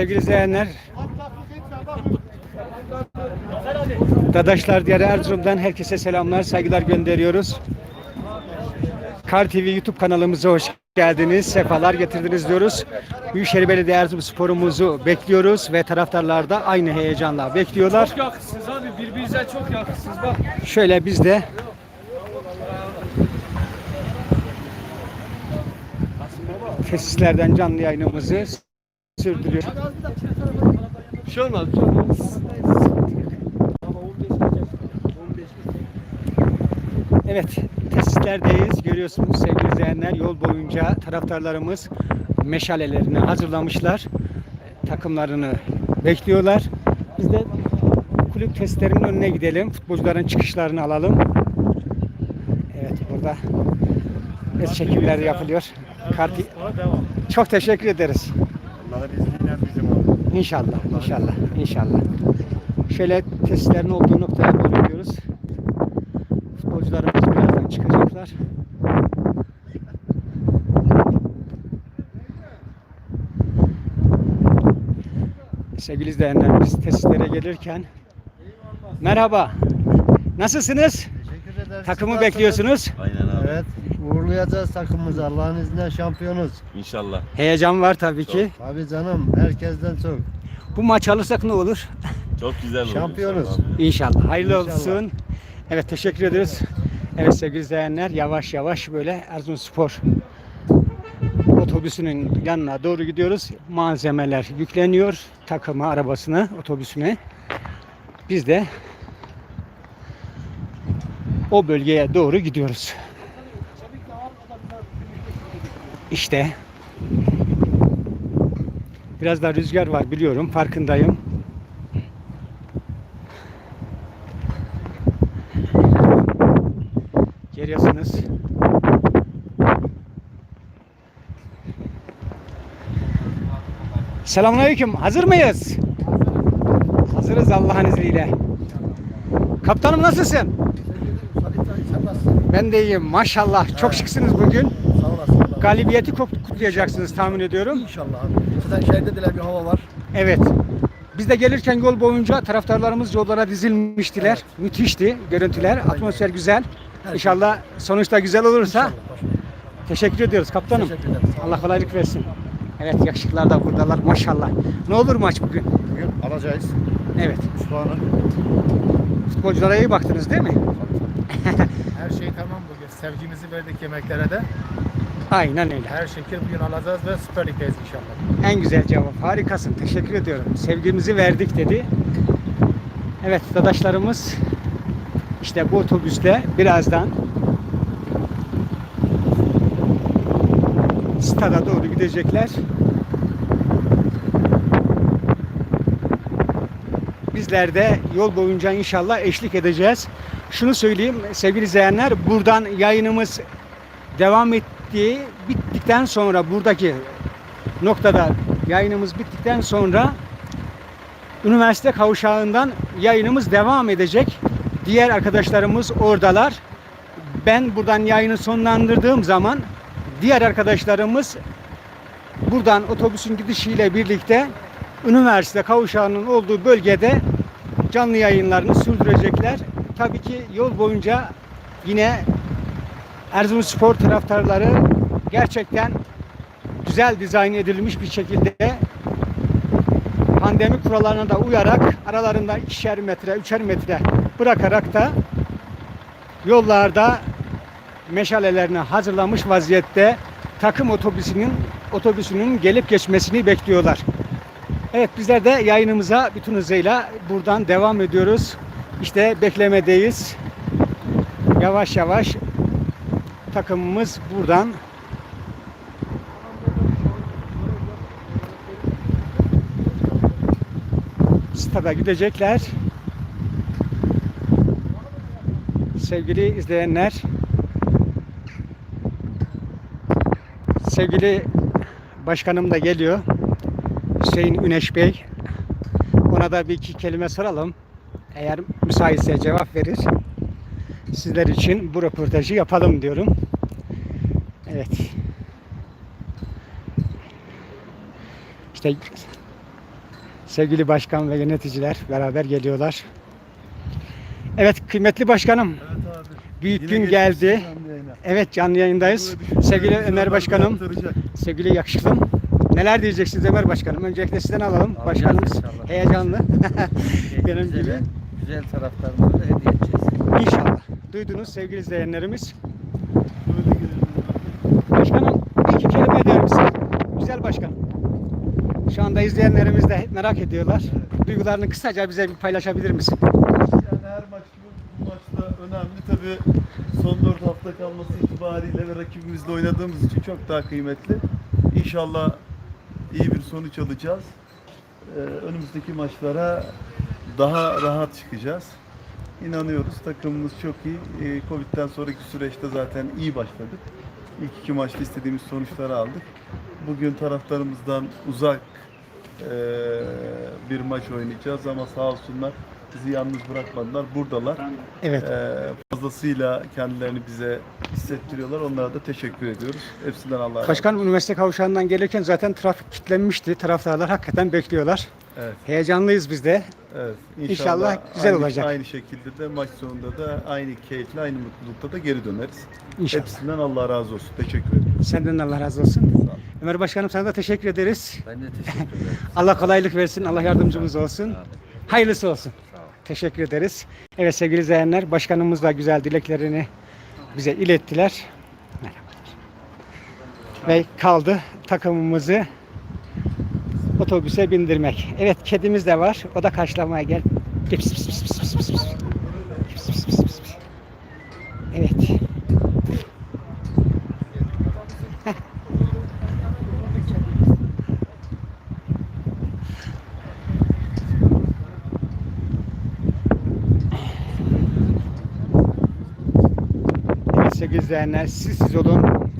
sevgili izleyenler. Dadaşlar Diyarı Erzurum'dan herkese selamlar, saygılar gönderiyoruz. Kar TV YouTube kanalımıza hoş geldiniz, sefalar getirdiniz diyoruz. Büyükşehir Belediye Erzurum sporumuzu bekliyoruz ve taraftarlar da aynı heyecanla bekliyorlar. Çok yakınsınız abi. Birbirinize çok yakınsınız. Bak Şöyle biz de tesislerden canlı yayınımızı sürdürüyoruz. bir şey olmaz. Şey. Evet, tesislerdeyiz. Görüyorsunuz sevgili izleyenler. Yol boyunca taraftarlarımız meşalelerini hazırlamışlar. Takımlarını bekliyorlar. Biz de kulüp testlerinin önüne gidelim. Futbolcuların çıkışlarını alalım. Evet, burada et çekimler yapılıyor. Karti... Çok teşekkür ederiz. Allah'ın izniyle bizim oldu. İnşallah, inşallah, inşallah. Şöyle testlerin olduğu noktaya doğru gidiyoruz. Futbolcularımız birazdan çıkacaklar. Sevgili izleyenler biz testlere gelirken Merhaba. Nasılsınız? Teşekkür ederiz. Takımı Nasılsınız? bekliyorsunuz. Aynen abi. Evet. Uğurlayacağız takımımızı. Allah'ın izniyle şampiyonuz. İnşallah. Heyecan var tabii ki. Abi canım herkesten çok. Bu maç alırsak ne olur? Çok güzel oldu. Şampiyonuz. inşallah. Hayırlı İnşallah. olsun. Evet teşekkür ederiz. Evet sevgili izleyenler yavaş yavaş böyle Erzurumspor otobüsünün yanına doğru gidiyoruz. Malzemeler yükleniyor takımı arabasına, otobüsüne. Biz de o bölgeye doğru gidiyoruz. İşte biraz da rüzgar var biliyorum farkındayım. Görüyorsunuz. Selamünaleyküm. Hazır mıyız? Hazırız Allah'ın izniyle. Kaptanım nasılsın? Ben de iyiyim maşallah. Çok şıksınız bugün. Galibiyeti kut- kutlayacaksınız tahmin ediyorum. İnşallah abi. Zaten şehirde de bir hava var. Evet. Biz de gelirken yol boyunca taraftarlarımız yollara dizilmiştiler. Müthişti görüntüler. Atmosfer güzel. İnşallah sonuçta güzel olursa İnşallah. teşekkür ediyoruz kaptanım. Teşekkür ederim. Allah kolaylık versin. Evet yakışıklar da buradalar maşallah. Ne olur maç bugün? Bugün alacağız. Evet. 3 puanı. Futbolculara iyi baktınız değil mi? Her şey tamam bugün. Sevgimizi verdik yemeklere de. Aynen öyle. Her şekil bugün alacağız ve Süper Lig'deyiz inşallah. En güzel cevap. Harikasın. Teşekkür ediyorum. Sevgimizi verdik dedi. Evet dadaşlarımız işte bu otobüsle birazdan stada doğru gidecekler. Bizler de yol boyunca inşallah eşlik edeceğiz. Şunu söyleyeyim sevgili izleyenler buradan yayınımız devam ettiği bittikten sonra buradaki noktada yayınımız bittikten sonra üniversite kavşağından yayınımız devam edecek. Diğer arkadaşlarımız oradalar. Ben buradan yayını sonlandırdığım zaman diğer arkadaşlarımız buradan otobüsün gidişiyle birlikte üniversite kavşağının olduğu bölgede canlı yayınlarını sürdürecekler. Tabii ki yol boyunca yine Erzurumspor taraftarları gerçekten güzel dizayn edilmiş bir şekilde pandemi kurallarına da uyarak aralarında ikişer metre, üçer metre bırakarak da yollarda meşalelerini hazırlamış vaziyette takım otobüsünün otobüsünün gelip geçmesini bekliyorlar. Evet bizler de yayınımıza bütün hızıyla buradan devam ediyoruz. İşte beklemedeyiz. Yavaş yavaş takımımız buradan stada gidecekler. Sevgili izleyenler, sevgili başkanım da geliyor. Hüseyin Üneş Bey. Ona da bir iki kelime soralım. Eğer müsaitse cevap verir. Sizler için bu röportajı yapalım diyorum. Evet. İşte Sevgili başkan ve yöneticiler beraber geliyorlar. Evet kıymetli başkanım. Büyük gün geldi. Evet canlı yayındayız. Sevgili Ömer Başkanım, sevgili yakışıklım. Neler diyeceksiniz Ömer Başkanım? Öncelikle sizden alalım. Başkanımız inşallah. heyecanlı. Benim gibi. Güzel, da hediye edeceğiz. İnşallah. Duydunuz sevgili izleyenlerimiz. Başkanım bir iki kelime eder misin? Güzel başkanım. Şu anda izleyenlerimiz de merak ediyorlar. Duygularını kısaca bize bir paylaşabilir misin? Yani her maç gibi bu maçta önemli tabi son 4 hafta kalması itibariyle ve rakibimizle oynadığımız için çok daha kıymetli. İnşallah iyi bir sonuç alacağız. Ee, önümüzdeki maçlara daha rahat çıkacağız. İnanıyoruz takımımız çok iyi. Ee, Covid'den sonraki süreçte zaten iyi başladık. İlk iki maçta istediğimiz sonuçları aldık. Bugün taraftarımızdan uzak eee, bir maç oynayacağız ama sağ olsunlar bizi yalnız bırakmadılar. Buradalar. Evet. Eee, fazlasıyla kendilerini bize hissettiriyorlar. Onlara da teşekkür ediyoruz. Hepsinden Allah razı olsun. Başkan üniversite kavşağından gelirken zaten trafik kilitlenmişti. Taraftarlar hakikaten bekliyorlar. Evet, Heyecanlıyız biz de. evet. İnşallah güzel aynı, olacak. Aynı şekilde de maç sonunda da aynı keyifle, aynı mutlulukta da geri döneriz. İnşallah. Hepsinden Allah razı olsun. Teşekkür ederim. Senden de Allah razı olsun. Ömer Başkanım sana da teşekkür ederiz. Ben de teşekkür ederim. Allah kolaylık versin. Allah yardımcımız olsun. Hayırlısı olsun. Teşekkür ederiz. Evet sevgili izleyenler, başkanımız da güzel dileklerini bize ilettiler. Merhabalar. Ve kaldı takımımızı otobüse bindirmek. Evet kedimiz de var. O da karşılamaya gel. Pis, pis. Pis, pis, pis, pis, pis. Evet. Evet sevgili izleyenler siz siz olun.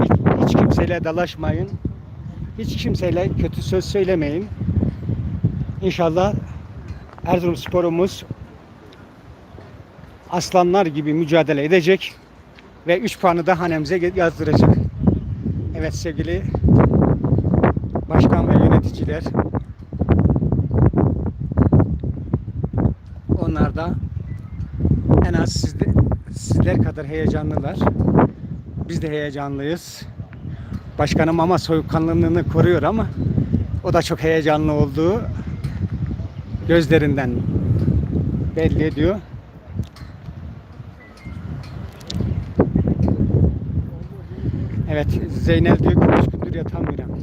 Hiç, hiç kimseyle dalaşmayın. Hiç kimseyle kötü söz söylemeyin. İnşallah Erzurum sporumuz aslanlar gibi mücadele edecek ve 3 puanı da hanemize yazdıracak. Evet sevgili başkan ve yöneticiler onlar da en az sizde, sizler kadar heyecanlılar. Biz de heyecanlıyız. Başkanım ama soyukkanlılığını koruyor ama o da çok heyecanlı olduğu gözlerinden belli ediyor. Evet Zeynel diyor ki üç gündür yatamıyorum.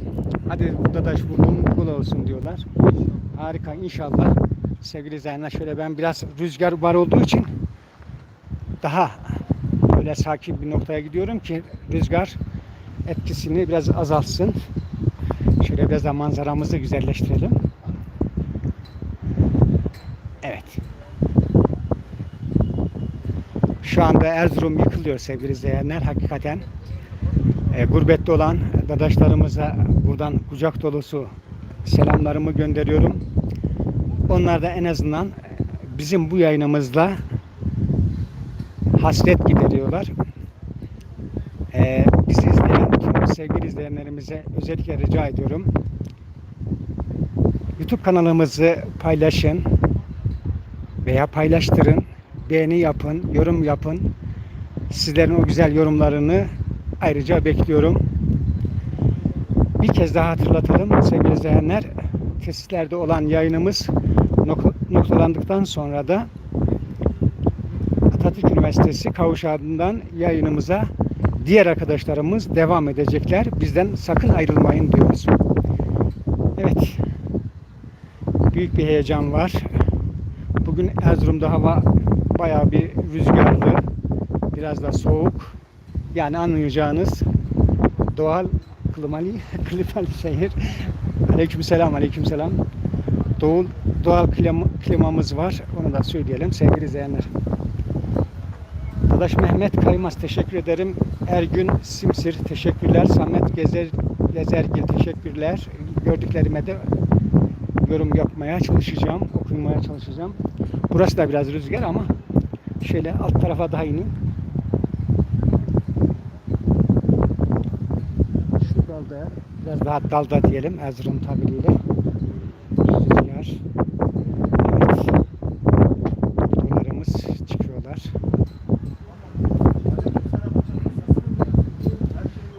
Hadi dadaş burnun bul olsun diyorlar. Harika inşallah. Sevgili izleyenler şöyle ben biraz rüzgar var olduğu için daha böyle sakin bir noktaya gidiyorum ki rüzgar etkisini biraz azaltsın. Şöyle biraz da manzaramızı güzelleştirelim. Evet. Şu anda Erzurum yıkılıyor sevgili izleyenler. Hakikaten e, gurbette olan dadaşlarımıza buradan kucak dolusu selamlarımı gönderiyorum. Onlar da en azından bizim bu yayınımızla hasret gideriyorlar. Ee, bizi izleyen tüm sevgili izleyenlerimize özellikle rica ediyorum. YouTube kanalımızı paylaşın veya paylaştırın, beğeni yapın, yorum yapın. Sizlerin o güzel yorumlarını ayrıca bekliyorum. Bir kez daha hatırlatalım sevgili izleyenler. Tesislerde olan yayınımız nok- noktalandıktan sonra da Atatürk Üniversitesi kavşağından yayınımıza diğer arkadaşlarımız devam edecekler. Bizden sakın ayrılmayın diyoruz. Evet. Büyük bir heyecan var. Bugün Erzurum'da hava bayağı bir rüzgarlı. Biraz da soğuk. Yani anlayacağınız doğal klimalı, klimalı şehir. Aleykümselam, aleykümselam. Doğal, doğal klima, klimamız var. Onu da söyleyelim sevgili izleyenler. Dadaş Mehmet Kaymaz teşekkür ederim. Ergün Simsir teşekkürler. Samet Gezer Gezergil teşekkürler. Gördüklerime de yorum yapmaya çalışacağım. Okumaya çalışacağım. Burası da biraz rüzgar ama şöyle alt tarafa daha ineyim. Şu dalda biraz daha dalda diyelim Erzurum tabiriyle. var.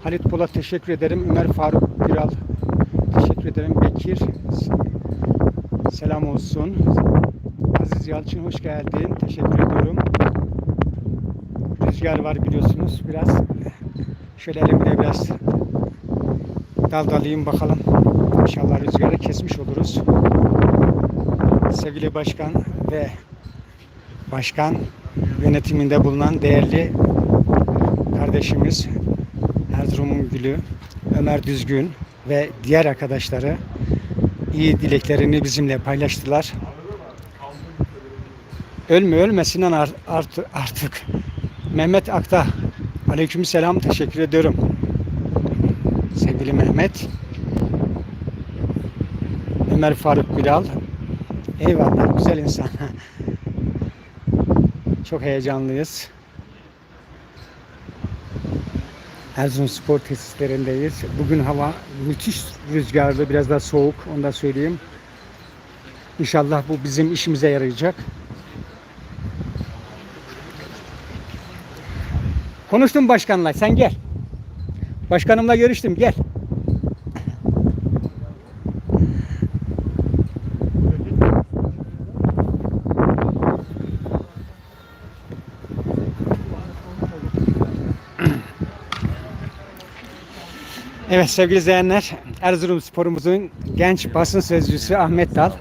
Halit Polat teşekkür ederim. Ömer Faruk Biral teşekkür ederim. Bekir selam olsun. Aziz Yalçın hoş geldin. Teşekkür ediyorum. Rüzgar var biliyorsunuz. Biraz şöyle elimde biraz daldalayayım bakalım. İnşallah rüzgarı kesmiş oluruz. Sevgili başkan ve başkan yönetiminde bulunan değerli kardeşimiz Erzurum'un gülü Ömer Düzgün ve diğer arkadaşları iyi dileklerini bizimle paylaştılar. Ölme ölme Sinan ar- artı- artık. Mehmet Akta. Aleykümselam teşekkür ediyorum. Sevgili Mehmet. Ömer Faruk Bilal. Eyvallah güzel insan. Çok heyecanlıyız. Erzurum Spor tesislerindeyiz. Bugün hava müthiş rüzgarlı, biraz daha soğuk, onu da söyleyeyim. İnşallah bu bizim işimize yarayacak. Konuştum başkanla, sen gel. Başkanımla görüştüm, gel. Evet sevgili izleyenler, Erzurum sporumuzun genç basın sözcüsü Ahmet Dal.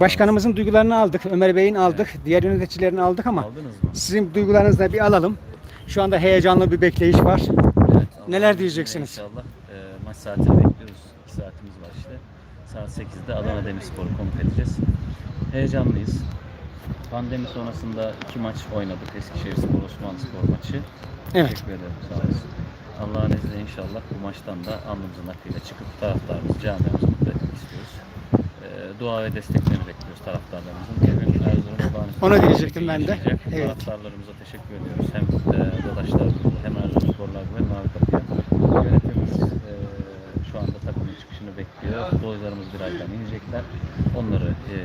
Başkanımızın duygularını aldık, Ömer Bey'in aldık, diğer yöneticilerini aldık ama sizin duygularınızı da bir alalım. Şu anda heyecanlı bir bekleyiş var. Neler diyeceksiniz? İnşallah e, maç saatini bekliyoruz. 2 saatimiz var işte. Saat 8'de Adana Demirspor'u konuk edeceğiz. Heyecanlıyız. Pandemi sonrasında iki maç oynadık. Eskişehir Spor, Osmanlı Spor maçı. Evet. Teşekkür ederim. Sağ olasın. Allah'ın izniyle inşallah bu maçtan da alnımızın akıyla çıkıp taraftarımız, camiamızı mutlu etmek istiyoruz. E, dua ve desteklerini bekliyoruz taraftarlarımızın. Bugün Erzurum olağanüstü bir diyecektim ben de. yaşayacak. Evet. Taraftarlarımıza teşekkür ediyoruz. Hem e, Dadaşlarımıza hem Erzurum Sporlar ve Mavi Kapı'ya. Yönetimimiz e, şu anda takımın çıkışını bekliyor. Futbolcularımız birazdan inecekler. Onları e,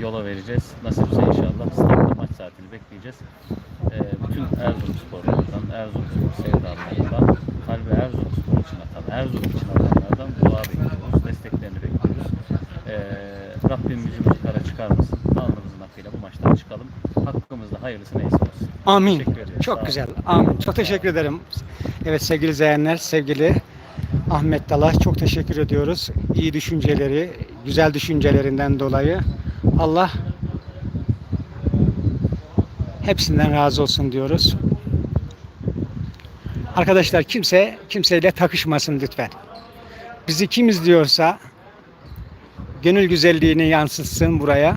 yola vereceğiz. Nasipse inşallah statta maç saatini bekleyeceğiz. E, bütün Erzurum sporlarından, Erzurum spor sevdalarından, kalbi Erzurum spor için atan, Erzurum için atanlardan dua bekliyoruz. Desteklerini bekliyoruz. E, Rabbim yüzümüzü kara çıkarmasın. Alnımızın akıyla bu maçtan çıkalım. Hakkımızda hayırlısı neyse olsun. Amin. Çok güzel. Amin. Çok teşekkür ederim. Evet sevgili izleyenler, sevgili Ahmet Dal'a çok teşekkür ediyoruz. İyi düşünceleri, güzel düşüncelerinden dolayı Allah hepsinden razı olsun diyoruz. Arkadaşlar kimse kimseyle takışmasın lütfen. Bizi kim izliyorsa gönül güzelliğini yansıtsın buraya.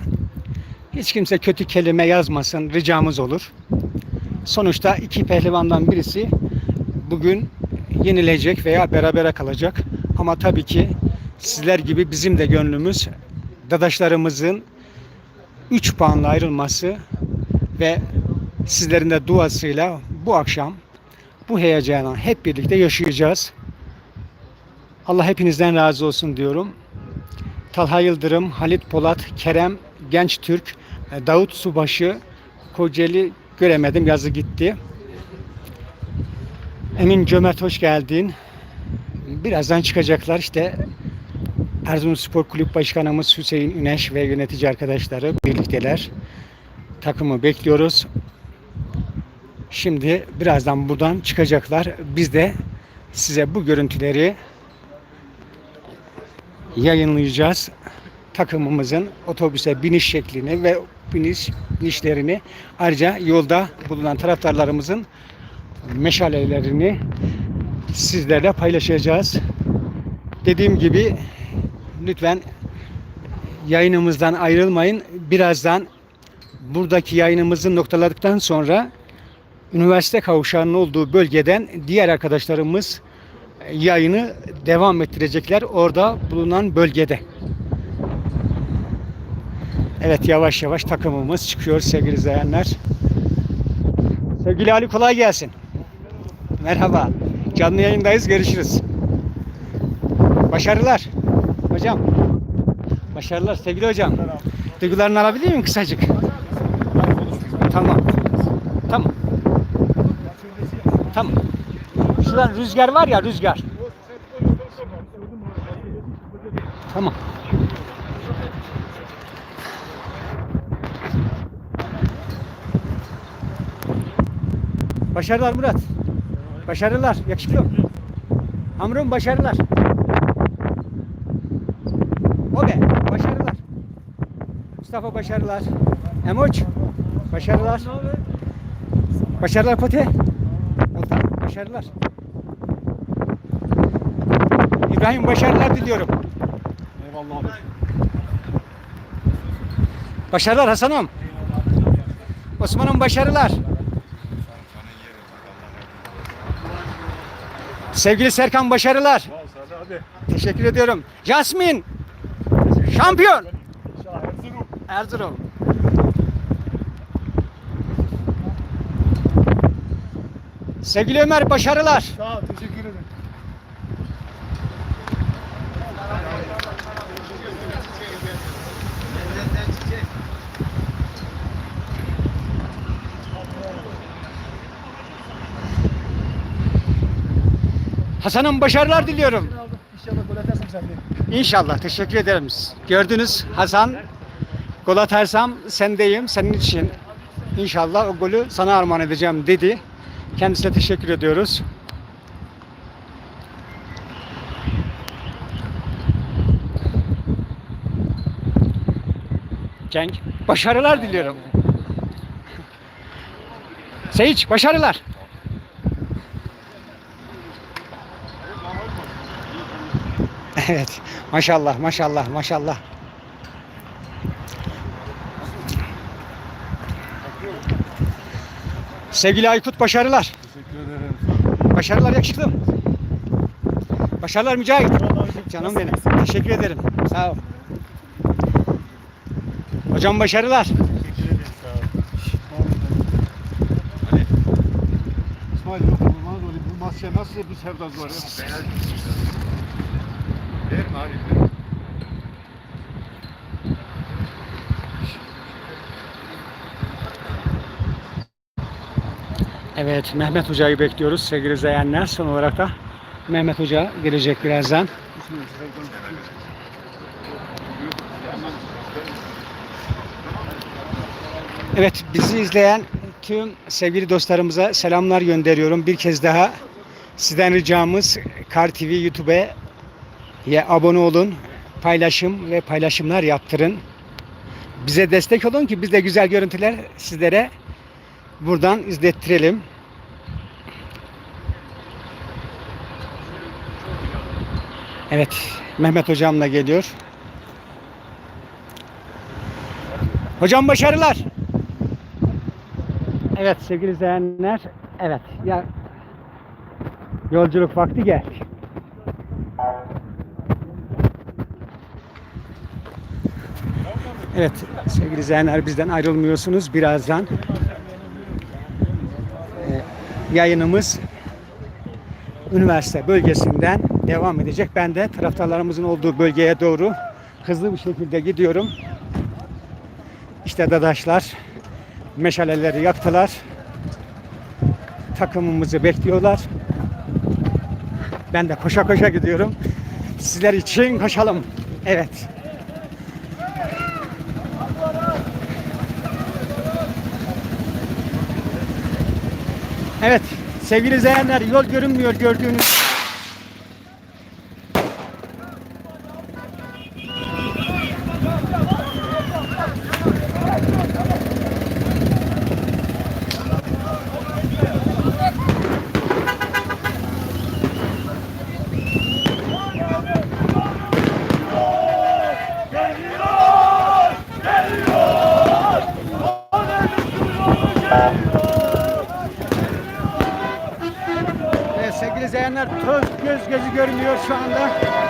Hiç kimse kötü kelime yazmasın ricamız olur. Sonuçta iki pehlivandan birisi bugün yenilecek veya berabere kalacak. Ama tabii ki sizler gibi bizim de gönlümüz dadaşlarımızın 3 puanla ayrılması ve sizlerin de duasıyla bu akşam bu heyecanı hep birlikte yaşayacağız. Allah hepinizden razı olsun diyorum. Talha Yıldırım, Halit Polat, Kerem Genç Türk, Davut Subaşı, Kocaeli göremedim yazı gitti. Emin Cömert hoş geldin. Birazdan çıkacaklar işte Erzurum Spor Kulüp Başkanımız Hüseyin Üneş ve yönetici arkadaşları birlikteler. Takımı bekliyoruz. Şimdi birazdan buradan çıkacaklar. Biz de size bu görüntüleri yayınlayacağız. Takımımızın otobüse biniş şeklini ve biniş binişlerini ayrıca yolda bulunan taraftarlarımızın meşalelerini sizlerle paylaşacağız. Dediğim gibi lütfen yayınımızdan ayrılmayın. Birazdan buradaki yayınımızı noktaladıktan sonra üniversite kavşağının olduğu bölgeden diğer arkadaşlarımız yayını devam ettirecekler orada bulunan bölgede. Evet yavaş yavaş takımımız çıkıyor sevgili izleyenler. Sevgili Ali kolay gelsin. Merhaba. Canlı yayındayız. Görüşürüz. Başarılar. Hocam. Başarılar sevgili hocam. Duygularını alabilir miyim kısacık? Tamam. Tamam. Tamam. Şuradan rüzgar var ya rüzgar. Tamam. Başarılar Murat. Başarılar. Yakışıklı. Hamrum başarılar. O be. Başarılar. Mustafa başarılar. Emoç. Başarılar. Başarılar Pati. Başarılar. İbrahim başarılar diliyorum. Eyvallah abi. Başarılar Hasan'ım. Osman'ım başarılar. Sevgili Serkan başarılar. Teşekkür ediyorum. Jasmin. Şampiyon. Erzurum. Sevgili Ömer başarılar. Sağ ol teşekkür ederim. Hasan'ım başarılar diliyorum. İnşallah gol atarsın sen de. İnşallah teşekkür ederim. Gördünüz Hasan gol atarsam sendeyim senin için. İnşallah o golü sana armağan edeceğim dedi. Kendisine teşekkür ediyoruz. Cenk başarılar diliyorum. Seyic başarılar. Evet. Maşallah, maşallah, maşallah. Sevgili Aykut başarılar. Teşekkür ederim. Başarılar yakışıklım. Başarılar Mücahit. Canım benim. Teşekkür ederim. Sağ ol. Hocam başarılar. İsmail yok olmaz öyle bu masaya nasıl bir sevdası var ya? Verme abi. Evet, Mehmet Hoca'yı bekliyoruz sevgili izleyenler. Son olarak da Mehmet Hoca gelecek birazdan. Evet, bizi izleyen tüm sevgili dostlarımıza selamlar gönderiyorum. Bir kez daha sizden ricamız Kar TV YouTube'ya abone olun, paylaşım ve paylaşımlar yaptırın. Bize destek olun ki biz de güzel görüntüler sizlere buradan izlettirelim. Evet, Mehmet hocam da geliyor. Hocam başarılar. Evet sevgili izleyenler, evet ya yolculuk vakti geldi. Evet sevgili izleyenler bizden ayrılmıyorsunuz. Birazdan yayınımız üniversite bölgesinden devam edecek. Ben de taraftarlarımızın olduğu bölgeye doğru hızlı bir şekilde gidiyorum. İşte dadaşlar meşaleleri yaktılar. Takımımızı bekliyorlar. Ben de koşa koşa gidiyorum. Sizler için koşalım. Evet. Evet sevgili izleyenler yol görünmüyor gördüğünüz. Göz gözü görünüyor şu anda.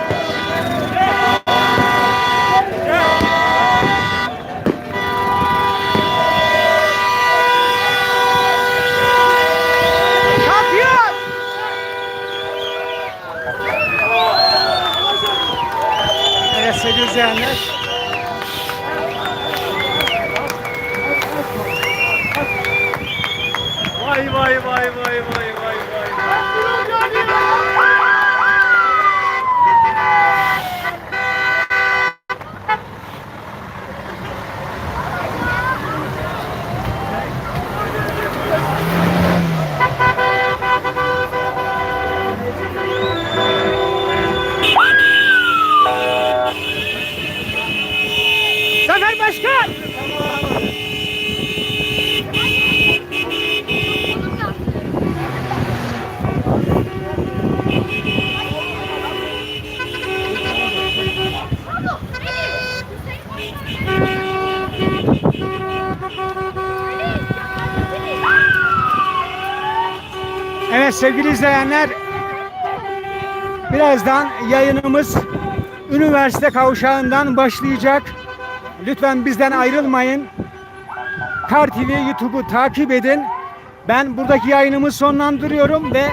Evet sevgili izleyenler birazdan yayınımız üniversite kavşağından başlayacak. Lütfen bizden ayrılmayın. Kar TV YouTube'u takip edin. Ben buradaki yayınımı sonlandırıyorum ve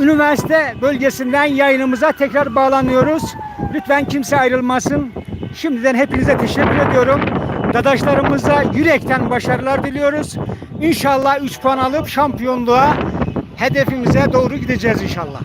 üniversite bölgesinden yayınımıza tekrar bağlanıyoruz. Lütfen kimse ayrılmasın. Şimdiden hepinize teşekkür ediyorum. Dadaşlarımıza yürekten başarılar diliyoruz. İnşallah 3 puan alıp şampiyonluğa hedefimize doğru gideceğiz inşallah.